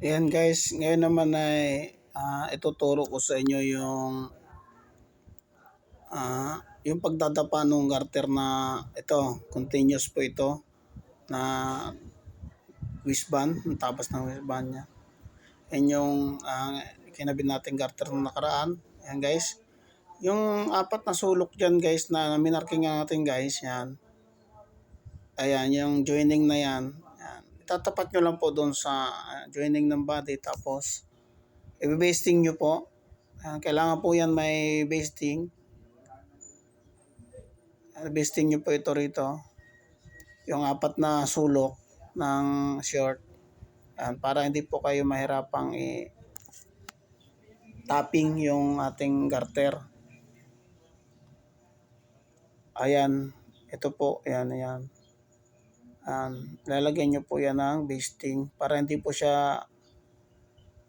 Ayan guys, ngayon naman ay ah, ituturo ko sa inyo yung ah, yung pagdadapa ng garter na ito, continuous po ito na wishband, ang tapas ng wishband niya. Yan yung ah, kinabit natin garter na nakaraan. Ayan guys. Yung apat na sulok dyan guys na minarking natin guys, yan. Ayan, yung joining na yan. Yan. Itatapat nyo lang po doon sa ah, joining ng body tapos i-basting nyo po. Ayan, kailangan po yan may basting. Ayan, Basting nyo po ito rito. Yung apat na sulok ng short. Para hindi po kayo mahirapang i tapping yung ating garter. Ayan, ito po, ayan, ayan. Um, lalagyan nyo po yan ng basting para hindi po siya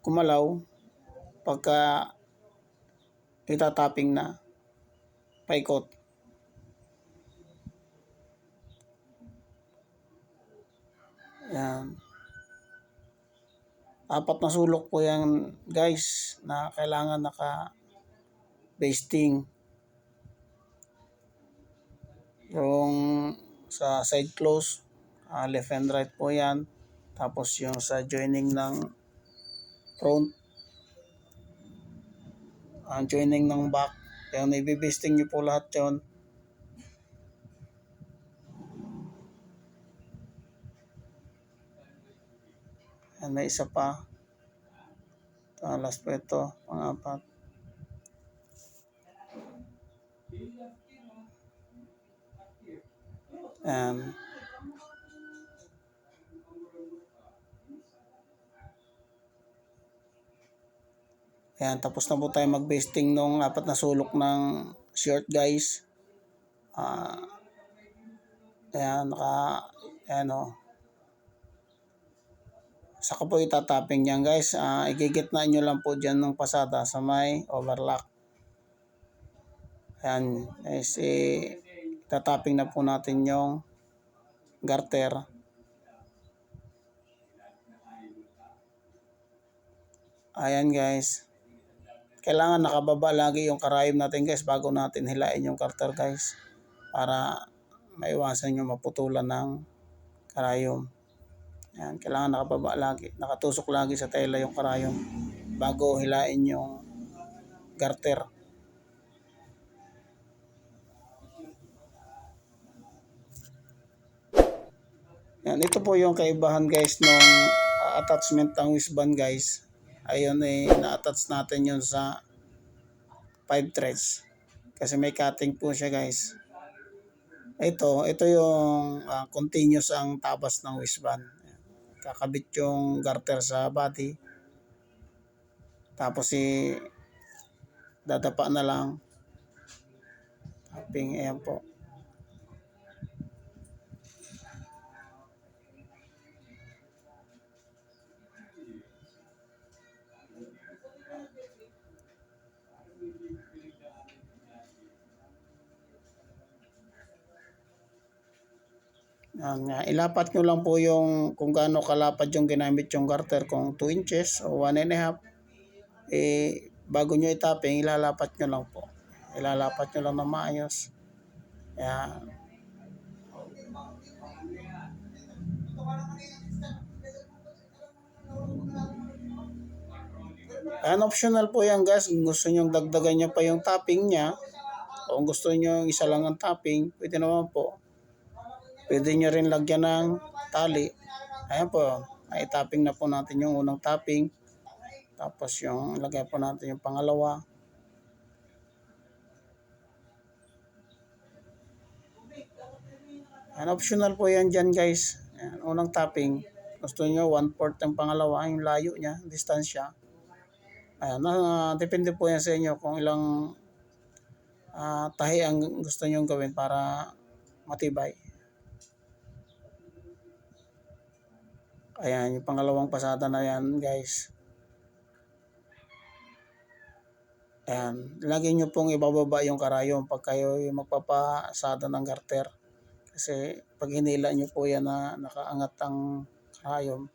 kumalaw pagka itatapping na paikot. Yan. Apat na sulok po yan guys na kailangan naka basting. Yung sa side close, ah, left and right po yan. Tapos yung sa joining ng front, ang joining ng back. Yung ibibisting nyo po lahat yon Yan, may isa pa. Ito, last po ito, pang-apat. Yan. Ayan, tapos na po tayo mag-basting nung apat na sulok ng short guys. Ah, ayan, naka, ayan o. Saka po itatapping yan guys. Ah, igigitna nyo lang po dyan ng pasada sa may overlock. Ayan, guys, eh, na po natin yung garter. Ayan guys. Kailangan nakababa lagi yung karayom natin guys bago natin hilain yung garter guys. Para maiwasan yung maputulan ng karayom. Yan, kailangan nakababa lagi. Nakatusok lagi sa tela yung karayom bago hilain yung garter. Yan, ito po yung kaibahan guys nung uh, attachment ng wristband guys. Ayun eh, na-attach natin yun sa 5 threads. Kasi may cutting po siya guys. Ito, ito yung uh, continuous ang tabas ng wristband. Kakabit yung garter sa body. Tapos si dadapa na lang. Tapping, ayan po. Yan, nga. ilapat nyo lang po yung kung gaano kalapad yung ginamit yung garter kung 2 inches o 1 and a half eh bago nyo itapping ilalapat nyo lang po ilalapat nyo lang na maayos yan Yan optional po yan guys. Kung gusto nyo dagdagan nyo pa yung topping niya, o gusto nyo isa lang ang topping, pwede naman po. Pwede nyo rin lagyan ng tali. Ayan po, ay topping na po natin yung unang topping. Tapos yung lagay po natin yung pangalawa. Ayan, optional po yan dyan guys. Ayan, unang topping. Gusto nyo 1-4 ang pangalawa, yung layo niya, distansya. Ayan, na, depende po yan sa inyo kung ilang uh, tahi ang gusto nyo gawin para matibay. Ayan, yung pangalawang pasada na yan guys. Ayan, lagi nyo pong ibababa yung karayom pag kayo yung magpapasada ng garter. Kasi pag hinila nyo po yan na nakaangat ang karayom,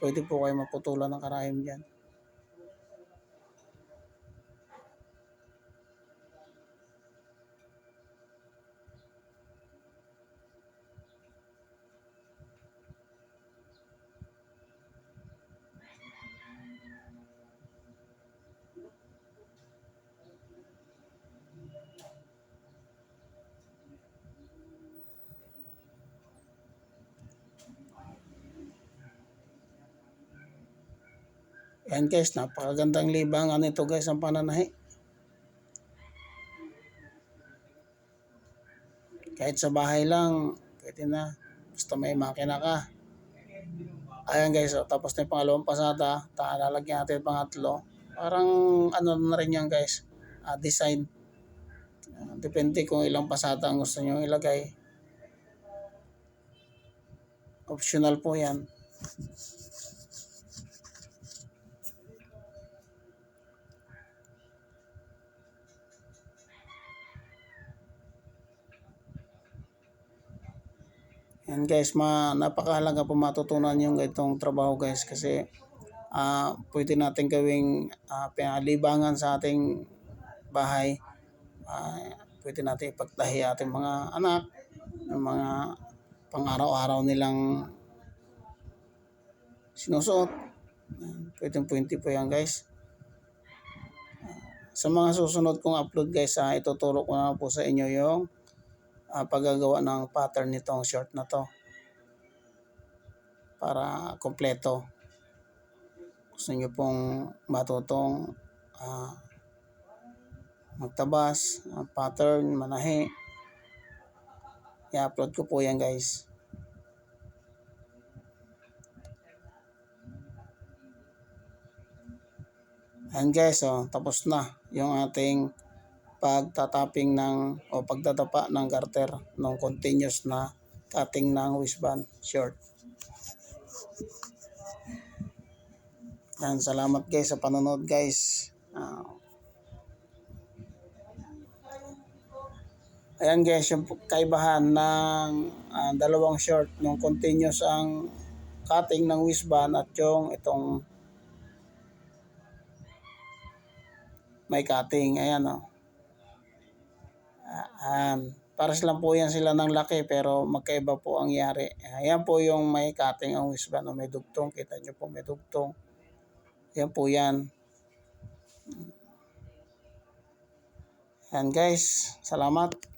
pwede po kayo maputulan ng karayom dyan. Yan guys, napakagandang libangan nito guys ang pananahi. Kahit sa bahay lang, pwede na. Basta may makina ka. Ayan guys, oh, tapos na yung pangalawang pasada. Lalagyan natin yung pangatlo. Parang ano na rin yan guys, ah, design. Ah, depende kung ilang pasada ang gusto nyo ilagay. Optional po yan. Yan guys, ma napakahalaga po matutunan yung itong trabaho guys kasi ah pwede natin gawing ah, pinalibangan sa ating bahay. Ah, pwede natin ipagtahi ating mga anak, ng mga pang-araw-araw nilang sinusuot. Pwede pwede po yan guys. Sa mga susunod kong upload guys, ah, ituturo ko na po sa inyo yung ah, paggagawa ng pattern nitong short na to para kompleto. Gusto nyo pong matutong ah, magtabas, ah, pattern, manahi. I-upload ko po yan guys. Ayan guys, oh, tapos na yung ating pagtatapping ng o pagtatapa ng garter ng continuous na cutting ng wristband short. Yan, salamat guys sa panonood guys. Ah. ayan guys, yung kaibahan ng ah, dalawang short nung continuous ang cutting ng wristband at yung itong may cutting. Ayan o. Oh. Ayan. Para silang po yan sila ng laki pero magkaiba po ang yari. Ayan po yung may cutting ang wristband o may dugtong. Kita nyo po may dugtong. Ayan po yan. Ayan guys. Salamat.